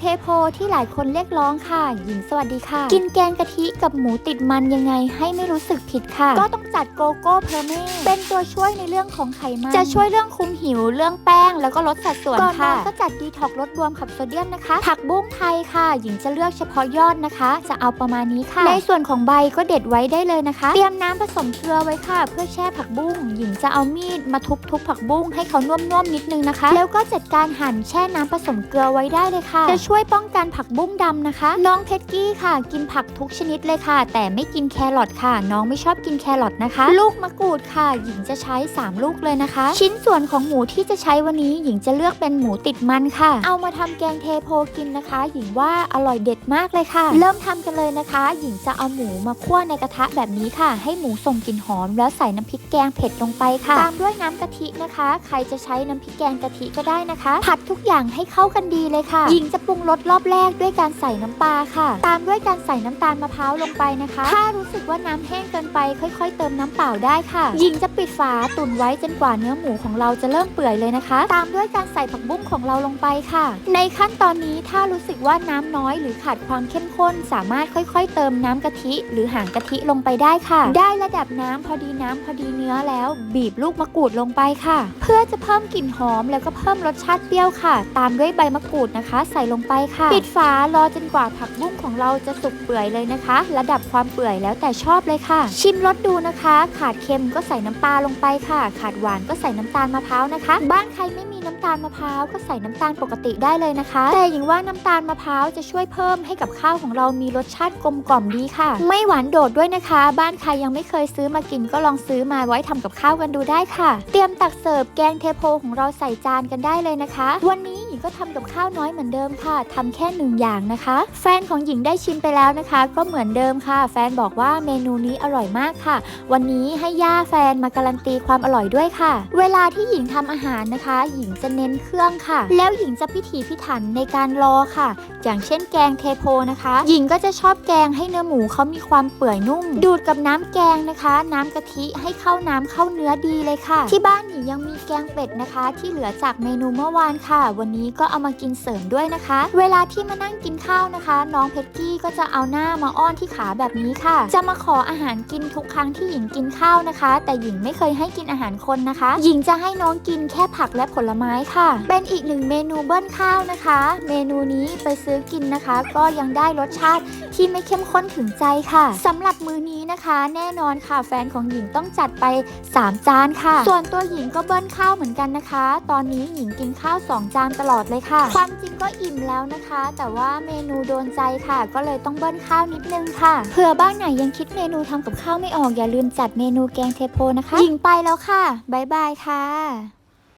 เทโพที่หลายคนเรียกร้องค่ะ หญิงสวัสดีค่ะ กินแกงกะทิกับหมูติดมันยังไงให้ไม่รู้สึกผิดค่ะ ก็ต้องจัดโกโก้เพอร์เม่เป็นตัวช่วยในเรื่องของไขมัน จะช่วยเรื่องคุมหิวเรื่องแป้ง แล้วก็ลดสัดส่วนค่ะ ก็จัดดีท็อกลดรวมขับโซเดียมนะคะ ผักบุ้งไทยค่ะ หญิงจะเลือกเฉพาะยอดนะคะ จะเอาประมาณนี้ค่ะ ในส่วนของใบก็เด็ดไว้ได้เลยนะคะ เตรียมน้ำผสมเกลือไว้ค่ะ เพื่อแช่ผักบุ้ง หญิงจะเอามีดมาทุบๆผักบุ้งให้เขานุ่มๆนิดนึงนะคะ แล้วก็จัดการหั่นแช่น้ำผสมเกลือไว้ได้เลยค่ะจะช่วยป้องกันผักบุ้งดำนะคะ น้องเพชรกี้ค่ะ กินผักทุกชนิดเลยค่ะ แต่ไม่กินแครอทค่ะ น้องไม่ชอบกินแครอทนะคะ ลูกมะกรูดค่ะ หญิงจะใช้ 3 ลูกเลยนะคะ ชิ้นส่วนของหมูที่จะใช้วันนี้ หญิงจะเลือกเป็นหมูติดมันค่ะ เอามาทำแกงเทโพกินนะคะ หญิงว่าอร่อยเด็ดมากเลยค่ะ เริ่มทำกันเลยนะคะ หญิงจะเอาหมูมาคั่วในกระทะแบบนี้ค่ะ ให้หมูส่งกลิ่นหอม แล้วใส่น้ำพริกแกงเผ็ดลงไปค่ะ ตามด้วยน้ำกะทินะคะ ใครจะใช้น้ำพริกแกงกะทิก็ได้นะคะ ผัดทุกอย่างให้เข้ากันดีเลยค่ะ หญิงจะปรุงรสรอบแรกด้วยการใส่น้ำปลาค่ะ ตามด้วยการใส่น้ำตาลมะพร้าวลงไปนะคะ ถ้ารู้สึกว่าน้ำแห้งเกินไปค่อย ๆ เติมน้ำเปล่าได้ค่ะหญิงจะปิดฝาตุนไว้จนกว่าเนื้อหมูของเราจะเริ่มเปื่อยเลยนะคะ ตามด้วยการใส่ผักบุ้งของเราลงไปค่ะ ในขั้นตอนนี้ถ้ารู้สึกว่าน้ำน้อยหรือขาดความเข้มข้น สามารถค่อย ๆ เติมน้ำกะทิ หรือหางกะทิลงไปได้ค่ะ ได้ระดับน้ำพอดีน้ำพอดีเนื้อแล้ว บีบลูกมะกรูดลงไปค่ะ เพื่อจะเพิ่มกลิ่นหอมแล้วก็เพิ่มรสชาติเปรี้ยวค่ะ ตามด้วยใบมะกรูดนะคะ ใส่ลงไปค่ะปิดฝารอจนกว่าผักบุ้งของเราจะสุกเปื่อยเลยนะคะ ระดับความเปื่อยแล้วแต่ชอบเลยค่ะ ชิมรสดูนะคะ ขาดเค็มก็ใส่น้ำปลาลงไปค่ะ ขาดหวานก็ใส่น้ำตาลมะพร้าวนะคะ บ้านใครไม่มีน้ำตาลมะพร้าวก็ใส่น้ำตาลปกติได้เลยนะคะ แต่อย่างว่าน้ำตาลมะพร้าวจะช่วยเพิ่มให้กับข้าวของเรามีรสชาติกลมกล่อมดีค่ะ ไม่หวานโดดด้วยนะคะ บ้านใครยังไม่เคยซื้อมากินก็ลองซื้อมาไว้ทำกับข้าวกันดูได้ค่ะ เตรียมตักเสิร์ฟแกงเทโพของเราใส่จานกันได้เลยนะคะ วันนี้หญิงก็ทำกับข้าวน้อยเหมือนเดิมค่ะทำแค่หนึ่งอย่างนะคะ แฟนของหญิงได้ชิมไปแล้วนะคะ ก็เหมือนเดิมค่ะ แฟนบอกว่าเมนูนี้อร่อยมากค่ะ วันนี้ให้ย่าแฟนมาการันตีความอร่อยด้วยค่ะ เวลาที่หญิงทำอาหารนะคะ หญิงจะเน้นเครื่องค่ะ แล้วหญิงจะพิถีพิถันในการรอค่ะ อย่างเช่นแกงเทโพนะคะ หญิงก็จะชอบแกงให้เนื้อหมูเขามีความเปื่อยนุ่ม ดูดกับน้ำแกงนะคะ น้ำกะทิให้เข้าน้ำเข้าเนื้อดีเลยค่ะ ที่บ้านหญิงยังมีแกงเป็ดนะคะ ที่เหลือจากเมนูเมื่อวานค่ะ วันนี้ก็เอามากินเสริมด้วยนะคะ เวลาที่มานั่งกินข้าวนะคะ น้องเพชรกี้ก็จะเอาหน้ามาอ้อนที่ขาแบบนี้ค่ะ จะมาขออาหารกินทุกครั้งที่หญิงกินข้าวนะคะ แต่หญิงไม่เคยให้กินอาหารคนนะคะ หญิงจะให้น้องกินแค่ผักและผลไม้ค่ะ เป็นอีกหนึ่งเมนูเบิ้ลข้าวนะคะ เมนูนี้ไปซื้อกินนะคะ ก็ยังได้รสชาติที่ไม่เข้มข้นถึงใจค่ะสำหรับมื้อนี้นะคะ แน่นอนค่ะแฟนของหญิงต้องจัดไป 3 จานค่ะ ส่วนตัวหญิงก็เบิ้ลข้าวเหมือนกันนะคะ ตอนนี้หญิงกินข้าว 2 จานตลอดเลยค่ะ ความจริงก็อิ่มแล้วนะคะ แต่ว่าเมนูโดนใจค่ะ ก็เลยต้องเบิ้ลข้าวนิดนึงค่ะเผื่อบ้านไหนยังคิดเมนูทำกับข้าวไม่ออกอย่าลืมจัดเมนูแกงเทโพนะคะ หญิงไปแล้วค่ะบ๊ายบายค่ะ